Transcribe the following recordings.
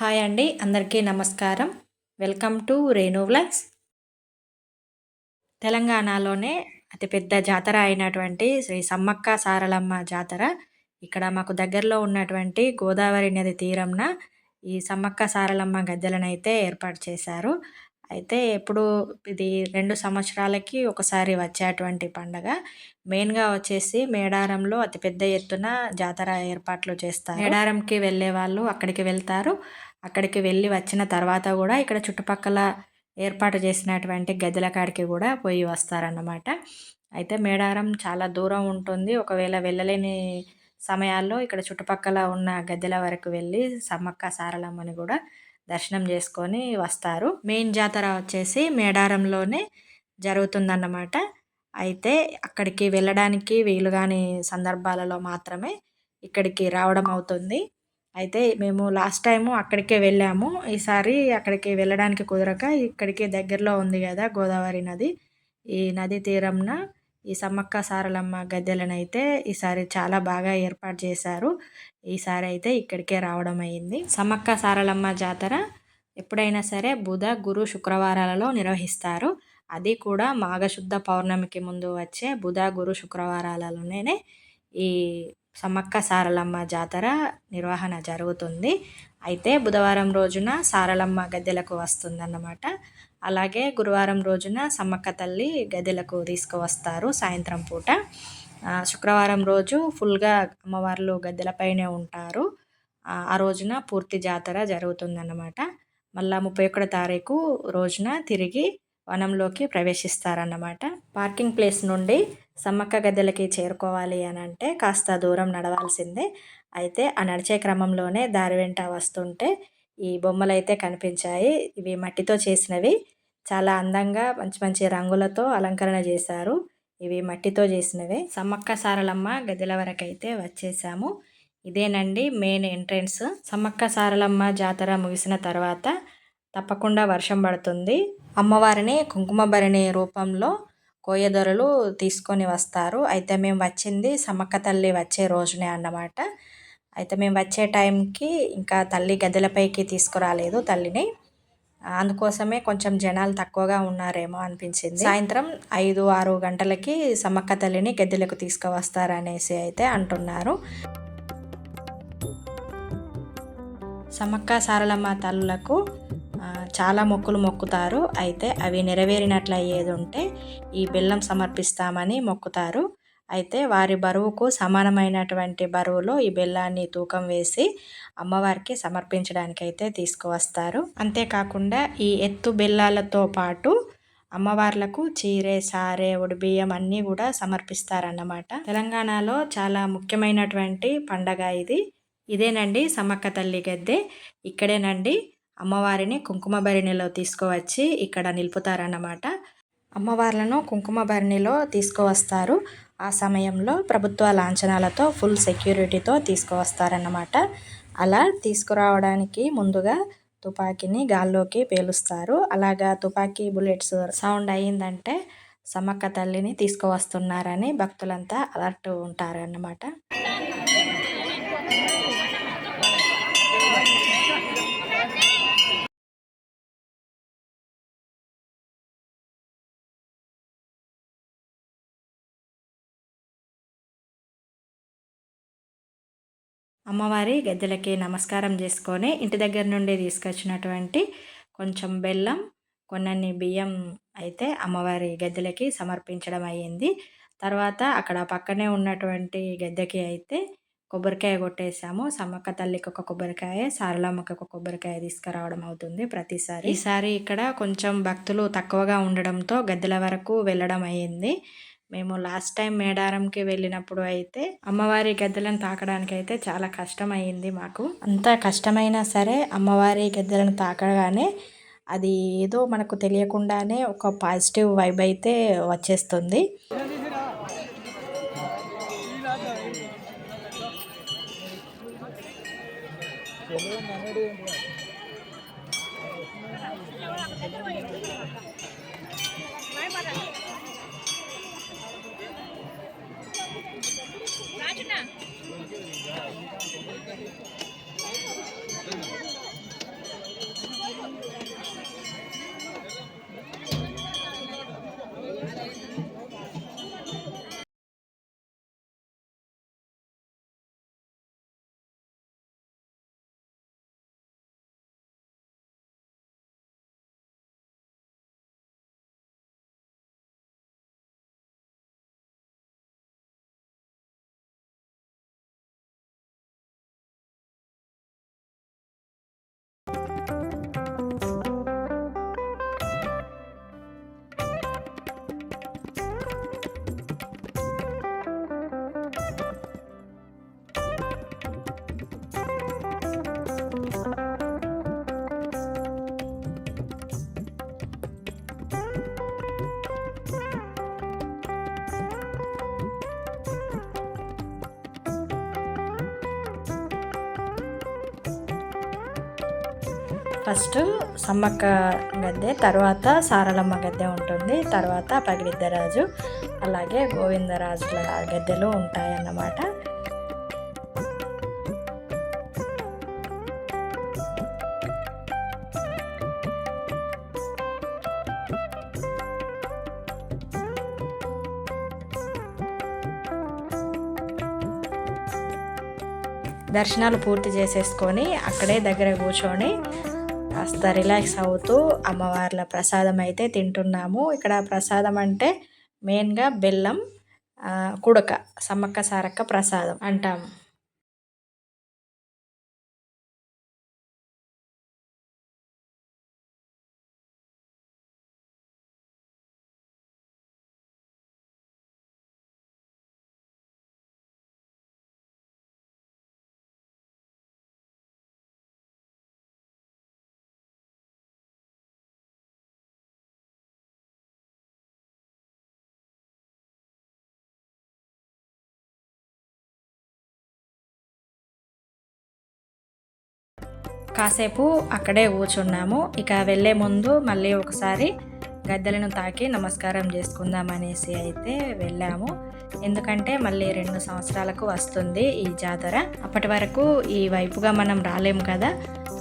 Hi అండి అందరికీ నమస్కారం. Welcome to Renu vlogs. తెలంగాణలోనే అతిపెద్ద జాతర అయినటువంటి శ్రీ సమ్మక్క సారలమ్మ జాతర. ఇక్కడ మాకు దగ్గరలో ఉన్నటువంటి గోదావరి నది తీరంన ఈ సమ్మక్క సారలమ్మ గద్దెలను అయితే ఏర్పాటు చేశారు. అయితే ఎప్పుడు ఇది రెండు సంవత్సరాలకి ఒకసారి వచ్చేటువంటి పండగ. మెయిన్గా వచ్చేసి మేడారంలో అతిపెద్ద ఎత్తున జాతర ఏర్పాట్లు చేస్తారు. మేడారంకి వెళ్ళే వాళ్ళు అక్కడికి వెళ్తారు. అక్కడికి వెళ్ళి వచ్చిన తర్వాత కూడా ఇక్కడ చుట్టుపక్కల ఏర్పాటు చేసినటువంటి గదుల కాడికి కూడా పోయి వస్తారన్నమాట. అయితే మేడారం చాలా దూరం ఉంటుంది. ఒకవేళ వెళ్ళలేని సమయాల్లో ఇక్కడ చుట్టుపక్కల ఉన్న గద్దెల వరకు వెళ్ళి సమ్మక్క సారలమ్మని కూడా దర్శనం చేసుకొని వస్తారు. మెయిన్ జాతర వచ్చేసి మేడారంలోనే జరుగుతుందన్నమాట. అయితే అక్కడికి వెళ్ళడానికి వీలు కాని సందర్భాలలో మాత్రమే ఇక్కడికి రావడం అవుతుంది. అయితే మేము లాస్ట్ టైము అక్కడికే వెళ్ళాము. ఈసారి అక్కడికి వెళ్ళడానికి కుదరక ఇక్కడికి దగ్గరలో ఉంది కదా గోదావరి నది. ఈ నది తీరంన ఈ సమ్మక్క సారలమ్మ గద్దెలను అయితే ఈసారి చాలా బాగా ఏర్పాటు చేశారు. ఈసారి అయితే ఇక్కడికే రావడం అయింది. సమ్మక్క సారలమ్మ జాతర ఎప్పుడైనా సరే బుధ గురు శుక్రవారాలలో నిర్వహిస్తారు. అది కూడా మాఘశుద్ధ పౌర్ణమికి ముందు వచ్చే బుధ గురు శుక్రవారాలలోనే ఈ సమ్మక్క సారలమ్మ జాతర నిర్వహణ జరుగుతుంది. అయితే బుధవారం రోజున సారలమ్మ గద్దెలకు వస్తుందన్నమాట. అలాగే గురువారం రోజున సమ్మక్క తల్లి గద్దెలకు తీసుకువస్తారు సాయంత్రం పూట. శుక్రవారం రోజు ఫుల్గా అమ్మవార్లు గద్దెలపైనే ఉంటారు. ఆ రోజున పూర్తి జాతర జరుగుతుందన్నమాట. మళ్ళా ముప్పై ఒకటో తారీఖు రోజున తిరిగి వనంలోకి ప్రవేశిస్తారన్నమాట. పార్కింగ్ ప్లేస్ నుండి సమ్మక్క గద్దెలకి చేరుకోవాలి అని అంటే కాస్త దూరం నడవాల్సిందే. అయితే ఆ నడిచే క్రమంలోనే దారి వెంట వస్తుంటే ఈ బొమ్మలు అయితే కనిపించాయి. ఇవి మట్టితో చేసినవి. చాలా అందంగా మంచి మంచి రంగులతో అలంకరణ చేశారు. ఇవి మట్టితో చేసినవే. సమ్మక్క సారలమ్మ గదిల వరకైతే వచ్చేసాము. ఇదేనండి మెయిన్ ఎంట్రెన్స్. సమ్మక్క సారలమ్మ జాతర ముగిసిన తర్వాత తప్పకుండా వర్షం పడుతుంది. అమ్మవారిని కుంకుమభరణి రూపంలో కోయదొరలు తీసుకొని వస్తారు. అయితే మేము వచ్చింది సమ్మక్క తల్లి వచ్చే రోజునే అన్నమాట. అయితే మేము వచ్చే టైంకి ఇంకా తల్లి గద్దెలపైకి తీసుకురాలేదు తల్లిని. అందుకోసమే కొంచెం జనాలు తక్కువగా ఉన్నారేమో అనిపించింది. సాయంత్రం ఐదు ఆరు గంటలకి సమ్మక్క తల్లిని గద్దెలకు తీసుకువస్తారనేసి అయితే అంటున్నారు. సమ్మక్క సారలమ్మ తల్లులకు చాలా మొక్కులు మొక్కుతారు. అయితే అవి నెరవేరినట్లు అయ్యేది ఉంటే ఈ బెల్లం సమర్పిస్తామని మొక్కుతారు. అయితే వారి బరువుకు సమానమైనటువంటి బరువులో ఈ బెల్లాన్ని తూకం వేసి అమ్మవారికి సమర్పించడానికి అయితే తీసుకువస్తారు. అంతేకాకుండా ఈ ఎత్తు బెల్లాలతో పాటు అమ్మవార్లకు చీరే సారే బియ్యం అన్నీ కూడా సమర్పిస్తారన్నమాట. తెలంగాణలో చాలా ముఖ్యమైనటువంటి పండగ ఇది. ఇదేనండి సమ్మక్క తల్లి గద్దె. ఇక్కడేనండి అమ్మవారిని కుంకుమ భరిణిలో తీసుకువచ్చి ఇక్కడ నిలుపుతారన్నమాట. అమ్మవార్లను కుంకుమ భరిణిలో తీసుకువస్తారు. ఆ సమయంలో ప్రభుత్వ లాంఛనాలతో ఫుల్ సెక్యూరిటీతో తీసుకువస్తారన్నమాట. అలా తీసుకురావడానికి ముందుగా తుపాకీని గాల్లోకి పేలుస్తారు. అలాగా తుపాకీ బుల్లెట్స్ సౌండ్ అయ్యిందంటే సమ్మక్క తల్లిని తీసుకువస్తున్నారని భక్తులంతా అలర్ట్ ఉంటారన్నమాట. అమ్మవారి గద్దెలకి నమస్కారం చేసుకొని ఇంటి దగ్గర నుండి తీసుకొచ్చినటువంటి కొంచెం బెల్లం కొన్ని బియ్యం అయితే అమ్మవారి గద్దెలకి సమర్పించడం అయ్యింది. తర్వాత అక్కడ పక్కనే ఉన్నటువంటి గద్దెకి అయితే కొబ్బరికాయ కొట్టేసాము సమ్మక్క తల్లికి ఒక కొబ్బరికాయ సారలమ్మకి ఒక కొబ్బరికాయ తీసుకురావడం అవుతుంది ప్రతిసారి. ఈసారి ఇక్కడ కొంచెం భక్తులు తక్కువగా ఉండడంతో గద్దెల వరకు వెళ్ళడం అయ్యింది. మేము లాస్ట్ టైం మేడారంకి వెళ్ళినప్పుడు అయితే అమ్మవారి గద్దెలను తాకడానికి అయితే చాలా కష్టమైంది మాకు. అంత కష్టమైనా సరే అమ్మవారి గద్దెలను తాకగానే అది ఏదో మనకు తెలియకుండానే ఒక పాజిటివ్ వైబ్ అయితే వచ్చేస్తుంది. ఫస్ట్ సమ్మక్క గద్దె తర్వాత సారలమ్మ గద్దె ఉంటుంది తర్వాత పగిడిద్దరాజు అలాగే గోవిందరాజుల గద్దెలు ఉంటాయన్నమాట. దర్శనాలు పూర్తి చేసేసుకొని అక్కడే దగ్గర కూర్చొని కాస్త రిలాక్స్ అవుతూ అమ్మవార్ల ప్రసాదం అయితే తింటున్నాము. ఇక్కడ ప్రసాదం అంటే మెయిన్గా బెల్లం కుడక సమ్మక్క సారక్క ప్రసాదం అంటాము. కాసేపు అక్కడే కూర్చున్నాము. ఇక వెళ్ళే ముందు మళ్ళీ ఒకసారి గద్దెలను తాకి నమస్కారం చేసుకుందాం అనేసి అయితే వెళ్ళాము. ఎందుకంటే మళ్ళీ రెండు సంవత్సరాలకు వస్తుంది ఈ జాతర. అప్పటి వరకు ఈ వైపుగా మనం రాలేము కదా.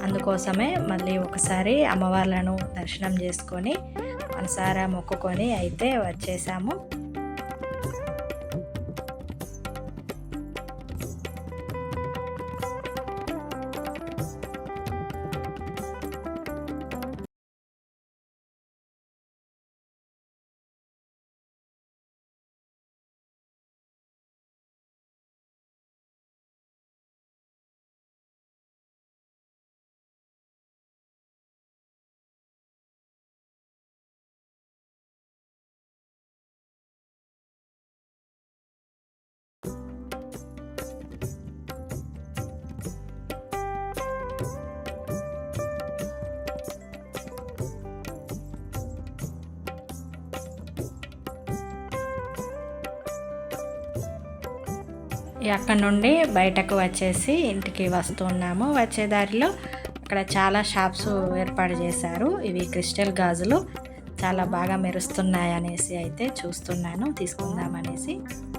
అందుకోసమే మళ్ళీ ఒకసారి అమ్మవార్లను దర్శనం చేసుకొని మనసారా మొక్కుకొని అయితే వచ్చేసాము. అక్కడ నుండి బయటకు వచ్చేసి ఇంటికి వస్తున్నాము వచ్చే దారిలో అక్కడ చాలా షాప్స్ ఏర్పాటు చేశారు. ఇవి క్రిస్టల్ గాజులు. చాలా బాగా మెరుస్తున్నాయి అనేసి అయితే చూస్తున్నాను. తీసుకుందామనేసి. అనేసి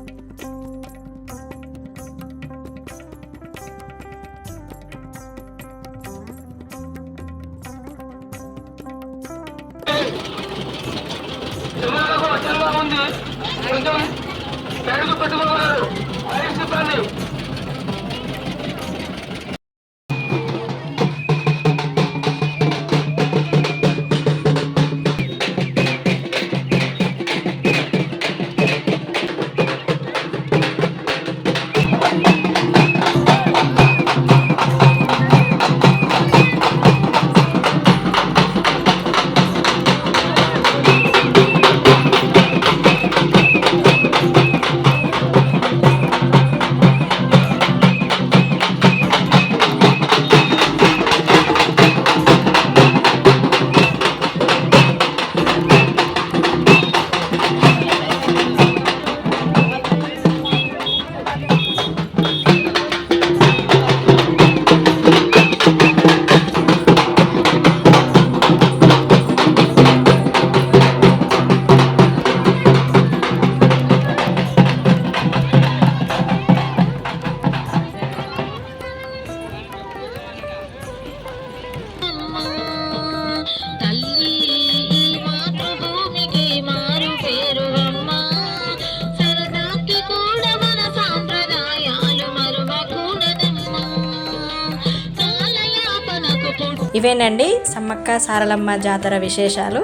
ఇవేనండి సమ్మక్క సారలమ్మ జాతర విశేషాలు.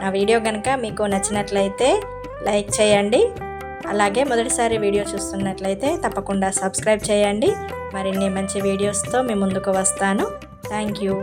నా వీడియో కనుక మీకు నచ్చినట్లయితే లైక్ చేయండి. అలాగే మొదటిసారి వీడియో చూస్తున్నట్లయితే తప్పకుండా సబ్స్క్రైబ్ చేయండి. మరిన్ని మంచి వీడియోస్తో మీ ముందుకు వస్తాను. Thank you.